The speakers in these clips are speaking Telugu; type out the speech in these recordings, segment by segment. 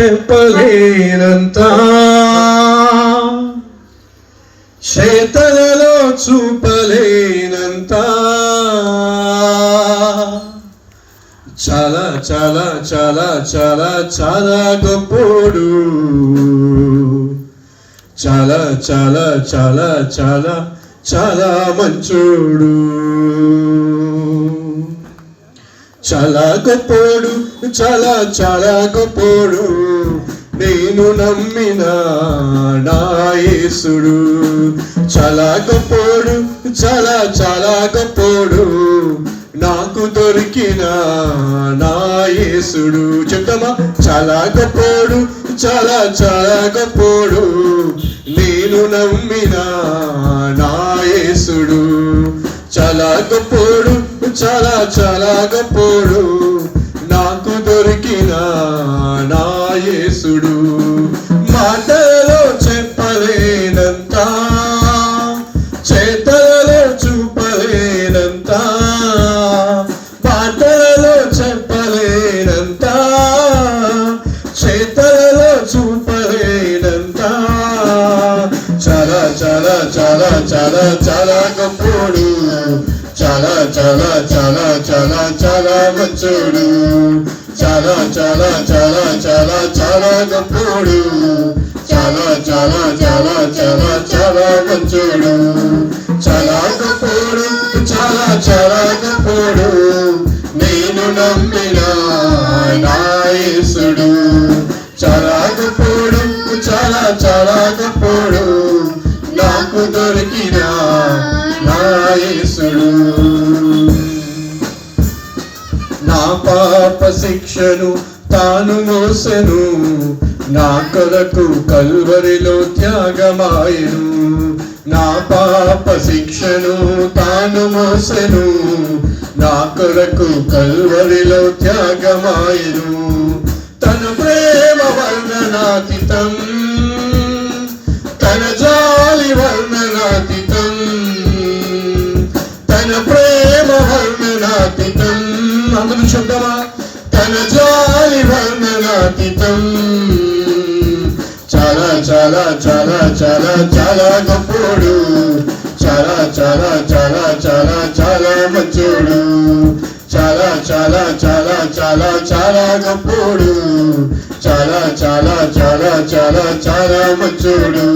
చెప్పలేనంత. చేతలలో చూపలేనంత. చాలా చాలా చాలా చాలా చాలా గొప్పోడు. చాలా చాలా చాలా చాలా చాలా మంచోడు. చాలా గొప్పోడు చాలా చాలా గొప్పోడు. నేను నమ్మిన నాయసుడు చాలా గొప్పోడు చాలా చాలా గొప్పోడు. నాకు దొరికిన నాయసుడు చెప్తామా? చాలా గొప్పోడు చాలా చాలా గొప్పోడు. నేను నమ్మిన నాయసుడు చాలా గొప్పోడు చాలా చాలా గొప్పోడు. నాకు దొరికిన నా యేసుడు. మాటలో చెప్పలేనంత చేతలలో చూపలేనంత మాటలలో చెప్పలేనంత చేతలలో చూపలేనంత. చాలా చాలా చాలా చాలా చాలా గొప్పోడు. చాలా చాలా చాలా చాలా చాలా మంచోడు. చాలా చాలా చాలా చాలా చాలా గొప్పోడు. చాలా చాలా చాలా చాలా చాలా మంచోడు. చాలా గొప్పోడు చాలా చాలా గొప్పోడు. నేను నమ్మిన నాయసుడు చాలా గొప్పోడు చాలా చాలా గొప్పోడు. దొరికిన నా నా పాప శిక్షను తాను మోసెను నా కొరకు కల్వరిలో త్యాగమాయను. నా పాప శిక్షను తాను మోసెను నా కొరకు కల్వరిలో త్యాగమాయను. తన ప్రేమ వర్ణనాతీతం వర్ణనాతీతం అందరూ చెప్తామా తన జాలి వర్ణనాతీతం చాలా చాలా చాలా చాలా చాలా గొప్పోడు చాలా చాలా చాలా చాలా చాలా మంచోడు చాలా చాలా చాలా చాలా చాలా గొప్పోడు చాలా చాలా చాలా చాలా చాలా మంచోడు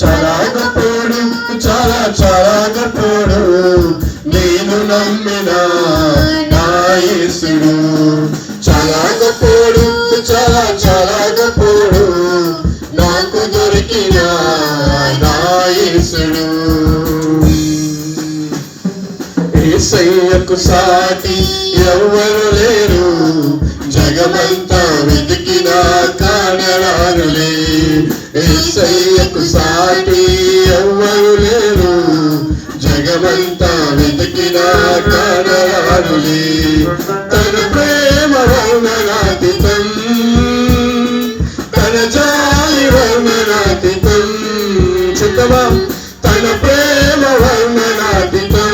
చాలా చాలా చాలా చాలా నాకు దొరికిన నాయసుడు. ఏసయ్యకు సాటి ఎవరు లేరు. జగమంతా వెతికిన కాడరారులే ఏసయ్యకు సాటి ఎవ్వరు లేరు. జగమంతా వెతికిన కాడరారులే చిత్తమా తన ప్రేమ వర్ణనాతీతం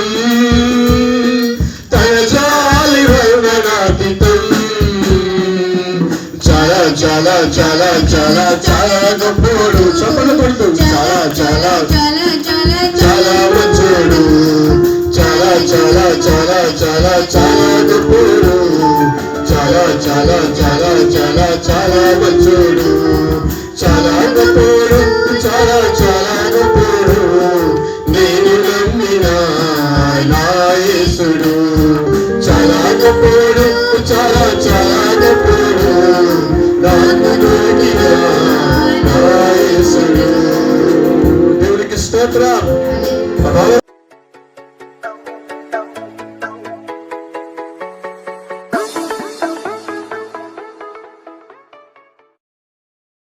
తన జాలి వర్ణనాతీతం చాలా చాలా చాలా చాలా చాలా గొప్పోడు చెప్పలు కొడుతూ చాలా చాలా చాలా చాలా చాలా మంచోడు చాలా చాలా చాలా చాలా చాలా గొప్పోడు చాలా చాలా చాలా చాలా చాలా మంచోడు చాలా గొప్పోడు చాలా చాలా గొప్పడు నేను నమ్మిన నాయసుడు చాలా గొప్పడు చాలా చాలా గొప్పడు నాకు దొరికిన నాయసుడు దేవుడికి స్తోత్రం